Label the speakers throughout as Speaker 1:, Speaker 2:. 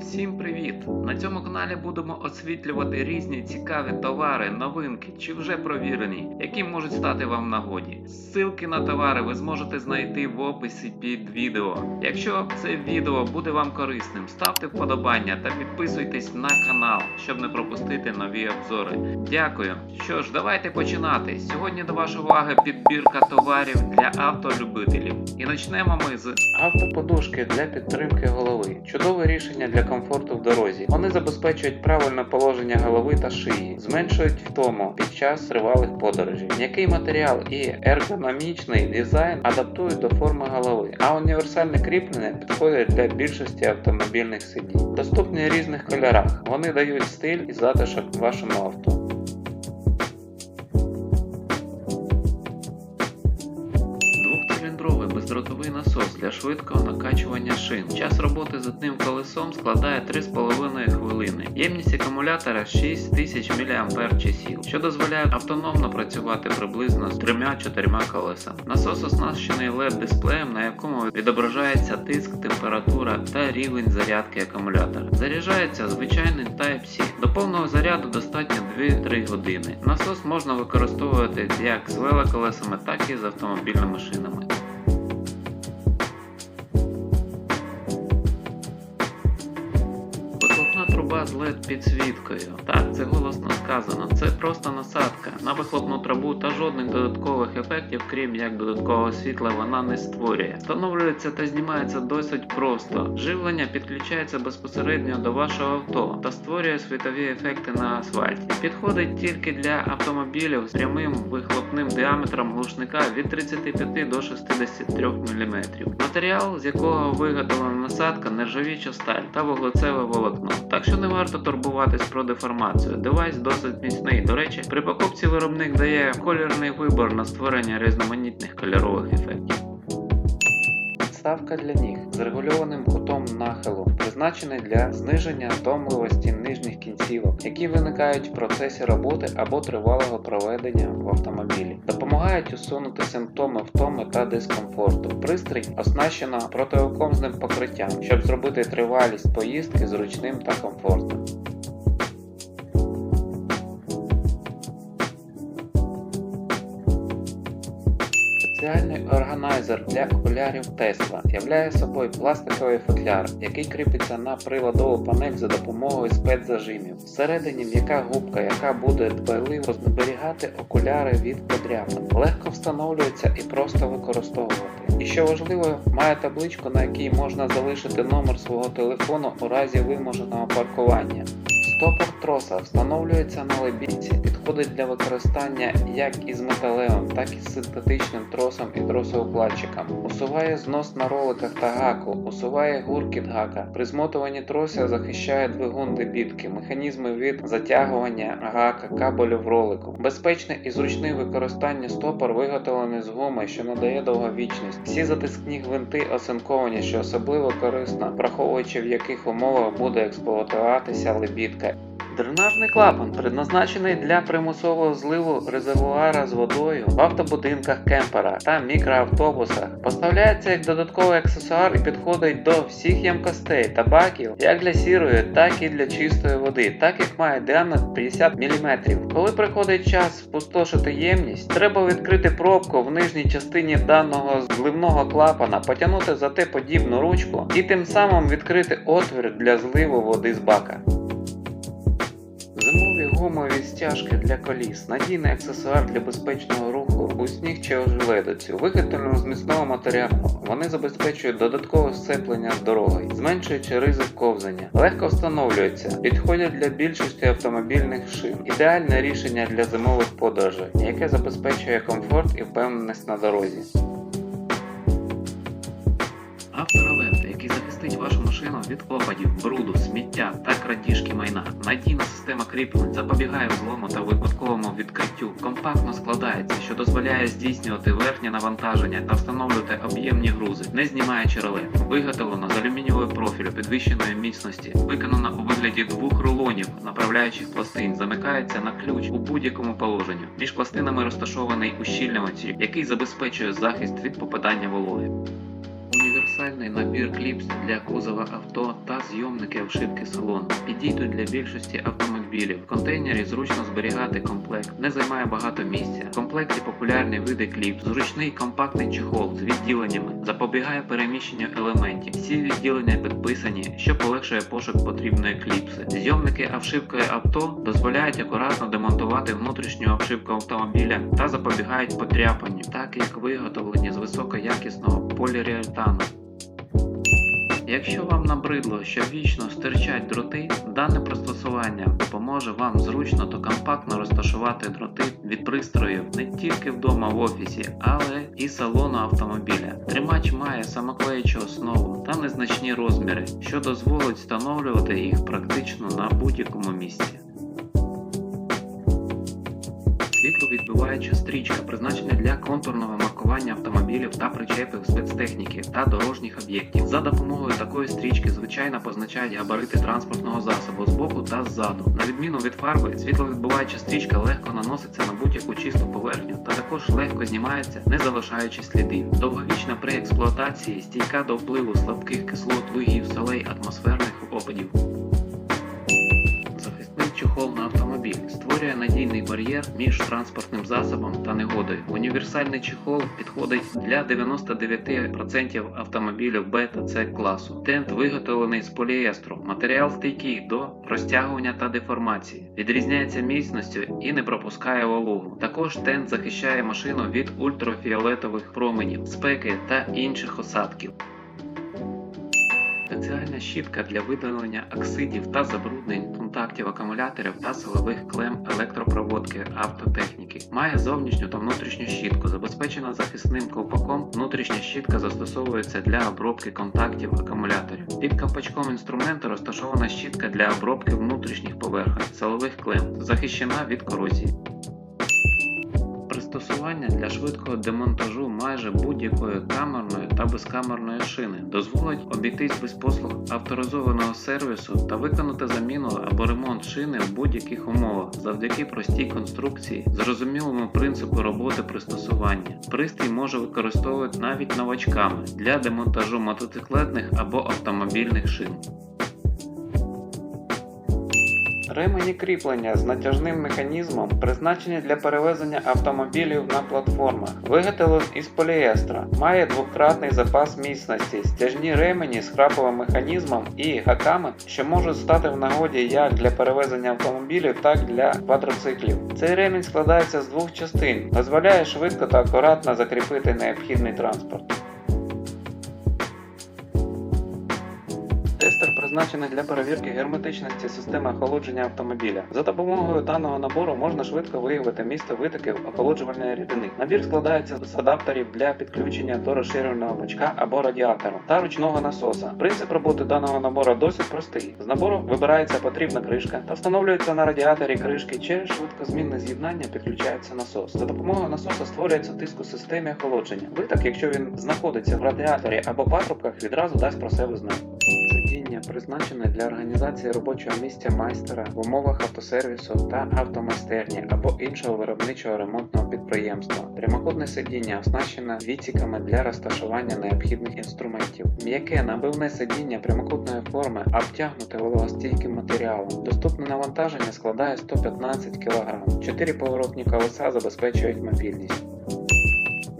Speaker 1: Всім привіт! На цьому каналі будемо освітлювати різні цікаві товари, новинки чи вже провірені, які можуть стати вам в нагоді. Ссылки на товари ви зможете знайти в описі під відео. Якщо це відео буде вам корисним, ставте вподобання та підписуйтесь на канал, щоб не пропустити нові обзори. Дякую. Що ж, давайте починати. Сьогодні до вашої уваги підбірка товарів для автолюбителів. І почнемо ми з автоподушки для підтримки голови. Чудове рішення для комфорту в дорозі. Вони забезпечують правильне положення голови та шиї, зменшують втому під час тривалих подорожей. М'який матеріал і ергономічний дизайн адаптують до форми голови, а універсальне кріплення підходять для більшості автомобільних сидінь. Доступні в різних кольорах. Вони дають стиль і затишок вашому авто. Бездротовий насос для швидкого накачування шин. Час роботи з одним колесом складає 3,5 хвилини. Ємність акумулятора 6000 мАч, що дозволяє автономно працювати приблизно з 3-4 колесами. Насос оснащений LED-дисплеєм, на якому відображається тиск, температура та рівень зарядки акумулятора. Заряджається звичайним Type-C. До повного заряду достатньо 2-3 години. Насос можна використовувати як з велоколесами, так і з автомобільними шинами. З підсвіткою. Так, це голосно сказано. Це просто насадка. На вихлопну трубу та жодних додаткових ефектів, крім як додаткового світла, вона не створює. Встановлюється та знімається досить просто. Живлення підключається безпосередньо до вашого авто та створює світові ефекти на асфальті. Підходить тільки для автомобілів з прямим вихлопним діаметром глушника від 35 до 63 мм. Матеріал, з якого виготовлена насадка, нержавіча сталь та вуглецеве волокно. Так що не варто турбуватись про деформацію. Девайс досить міцний. До речі, при покупці виробник дає колірний вибор на створення різноманітних кольорових ефектів. Підставка для ніг з регульованим кутом нахилу, призначений для зниження втомливості нижніх кінцівок, які виникають в процесі роботи або тривалого проведення в автомобілі. Допомагають усунути симптоми втоми та дискомфорту. Пристрій оснащено противокомзним покриттям, щоб зробити тривалість поїздки зручним та комфортним. Спеціальний органайзер для окулярів Tesla являє собою пластиковий футляр, який кріпиться на приладову панель за допомогою спецзажимів. Всередині м'яка губка, яка буде дбайливо зберігати окуляри від подряпин. Легко встановлюється і просто використовувати. І що важливо, має табличку, на якій можна залишити номер свого телефону у разі виможеного паркування. Стопор троса встановлюється на лебідці, підходить для використання як із металевим, так і з синтетичним тросом і тросоукладчиком. Усуває знос на роликах та гаку, усуває гуркіт гака. При змотуванні троса захищає двигун дебітки, механізми від затягування гака, кабелю в ролику. Безпечне і зручне використання стопор виготовлений з гуми, що надає довговічність. Всі затискні гвинти оцинковані, що особливо корисно, враховуючи в яких умовах буде експлуатуватися лебідка. Дренажний клапан предназначений для примусового зливу резервуара з водою в автобудинках кемпера та мікроавтобусах. Поставляється як додатковий аксесуар і підходить до всіх ємкостей та баків як для сірої, так і для чистої води, так як має діаметр 50 мм. Коли приходить час спустошити ємність, треба відкрити пробку в нижній частині даного зливного клапана, потягнути за те подібну ручку і тим самим відкрити отвір для зливу води з бака. Гумові стяжки для коліс, надійний аксесуар для безпечного руху у сніг чи ожеледицю, виготовлено з міцного матеріалу. Вони забезпечують додаткове сцеплення з дорогою, зменшуючи ризик ковзання. Легко встановлюються, підходять для більшості автомобільних шин. Ідеальне рішення для зимових подорожей, яке забезпечує комфорт і впевненість на дорозі. Авторолет, який захистить вашу машину від опадів, бруду, сміття та крадіжки майна. Надійна система кріплень запобігає взлому та випадковому відкриттю. Компактно складається, що дозволяє здійснювати верхнє навантаження та встановлювати об'ємні грузи, не знімаючи ролет. Виготовлено з алюмінієвого профілю підвищеної міцності, виконано у вигляді двох рулонів направляючих пластин, замикається на ключ у будь-якому положенні. Між пластинами розташований ущільнювач, який забезпечує захист від попадання вологи. Універсальний набір кліпс для кузова авто та зйомники обшивки салону. Підійдуть для більшості автомобілів. В контейнері зручно зберігати комплект, не займає багато місця. В комплекті популярні види кліпс, зручний компактний чехол з відділеннями, запобігає переміщенню елементів. Всі відділення підписані, що полегшує пошук потрібної кліпси. Зйомники обшивкою авто дозволяють акуратно демонтувати внутрішню обшивку автомобіля та запобігають подряпанню, так як виготовлені з високоякісного поліуретану. Якщо вам набридло, що вічно стирчать дроти, дане пристосування допоможе вам зручно та компактно розташувати дроти від пристроїв не тільки вдома в офісі, але і салону автомобіля. Тримач має самоклеючу основу та незначні розміри, що дозволить встановлювати їх практично на будь-якому місці. Світловідбиваюча стрічка призначена для контурного маркування автомобілів та причепів спецтехніки та дорожніх об'єктів. За допомогою такої стрічки звичайно позначають габарити транспортного засобу з боку та ззаду. На відміну від фарби, світловідбиваюча стрічка легко наноситься на будь-яку чисту поверхню та також легко знімається, не залишаючи слідів. Довговічна при експлуатації стійка до впливу слабких кислот, вугів, солей, атмосферних опадів. Чохол на автомобіль створює надійний бар'єр між транспортним засобом та негодою. Універсальний чехол підходить для 99% автомобілів Б та С класу. Тент виготовлений з поліестру. Матеріал стійкий до розтягування та деформації. Відрізняється міцністю і не пропускає вологу. Також тент захищає машину від ультрафіолетових променів, спеки та інших осадків. Спеціальна щітка для видалення оксидів та забруднень контактів акумуляторів та силових клем електропроводки автотехніки. Має зовнішню та внутрішню щітку, забезпечена захисним ковпаком. Внутрішня щітка застосовується для обробки контактів акумуляторів. Під ковпачком інструменту розташована щітка для обробки внутрішніх поверхонь силових клем, захищена від корозії. Пристосування для швидкого демонтажу майже будь-якої камерної та безкамерної шини дозволить обійтись без послуг авторизованого сервісу та виконати заміну або ремонт шини в будь-яких умовах завдяки простій конструкції, зрозумілому принципу роботи пристосування. Пристрій може використовувати навіть новачками для демонтажу мотоциклетних або автомобільних шин. Ремені кріплення з натяжним механізмом призначені для перевезення автомобілів на платформах. Виготовлений із поліестра. Має двократний запас міцності, стяжні ремені з храповим механізмом і гаками, що можуть стати в нагоді як для перевезення автомобілів, так і для квадроциклів. Цей ремінь складається з двох частин, дозволяє швидко та акуратно закріпити необхідний транспорт. Призначений для перевірки герметичності системи охолодження автомобіля. За допомогою даного набору можна швидко виявити місце витоків охолоджувальної рідини. Набір складається з адаптерів для підключення до розширеного бачка або радіатору та ручного насоса. Принцип роботи даного набору досить простий. З набору вибирається потрібна кришка та встановлюється на радіаторі кришки. Через швидкозмінне з'єднання підключається насос. За допомогою насоса створюється тиск у системі охолодження. Виток, якщо він знаходиться в радіаторі або патрубках, відразу дасть про себе знати. Сидіння для організації робочого місця майстера в умовах автосервісу та автомайстерні або іншого виробничого ремонтного підприємства. Прямокутне сидіння оснащене відсіками для розташування необхідних інструментів. М'яке набивне сидіння прямокутної форми обтягнуте вологостійким матеріалом. Доступне навантаження складає 115 кг. Чотири поворотні колеса забезпечують мобільність.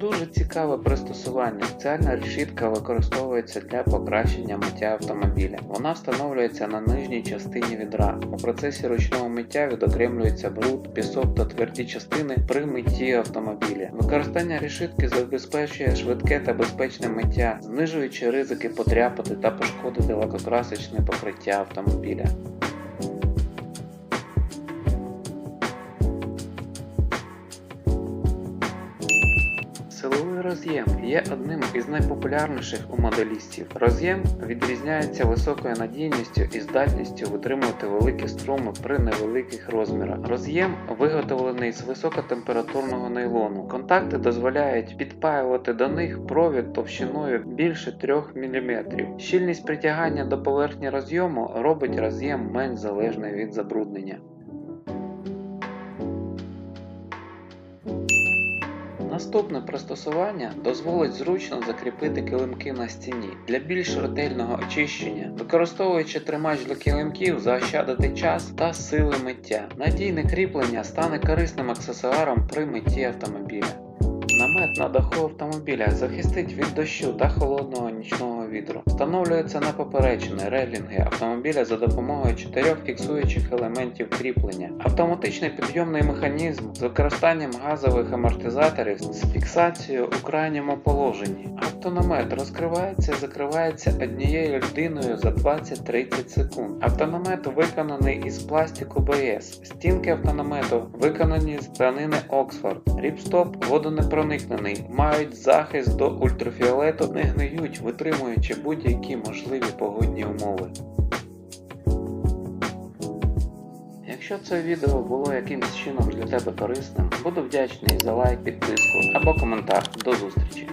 Speaker 1: Дуже цікаве пристосування. Спеціальна решітка використовується для покращення миття автомобіля. Вона встановлюється на нижній частині відра. У процесі ручного миття відокремлюється бруд, пісок та тверді частини при митті автомобіля. Використання решітки забезпечує швидке та безпечне миття, знижуючи ризики потряпати та пошкодити лакокрасочне покриття автомобіля. Є одним із найпопулярніших у моделістів. Роз'єм відрізняється високою надійністю і здатністю витримувати великі струми при невеликих розмірах. Роз'єм виготовлений з високотемпературного нейлону. Контакти дозволяють підпаювати до них провід товщиною більше 3 мм. Щільність притягання до поверхні роз'єму робить роз'єм менш залежний від забруднення. Наступне пристосування дозволить зручно закріпити килимки на стіні. Для більш ретельного очищення, використовуючи тримач для килимків, заощадити час та сили миття. Надійне кріплення стане корисним аксесуаром при митті автомобіля. Намет на даху автомобіля захистить від дощу та холодного нічного вітру. Встановлюється на поперечини рейлінги автомобіля за допомогою чотирьох фіксуючих елементів кріплення. Автоматичний підйомний механізм з використанням газових амортизаторів з фіксацією у крайньому положенні. Автономет розкривається і закривається однією людиною за 20-30 секунд. Автономет виконаний із пластику БС. Стінки автономету виконані з тканини Оксфорд. Ріпстоп водонепроникнений, мають захист до ультрафіолету, не гниють, витримуючи будь-які можливі погодні умови. Якщо це відео було якимось чином для тебе корисним, буду вдячний за лайк, підписку або коментар. До зустрічі!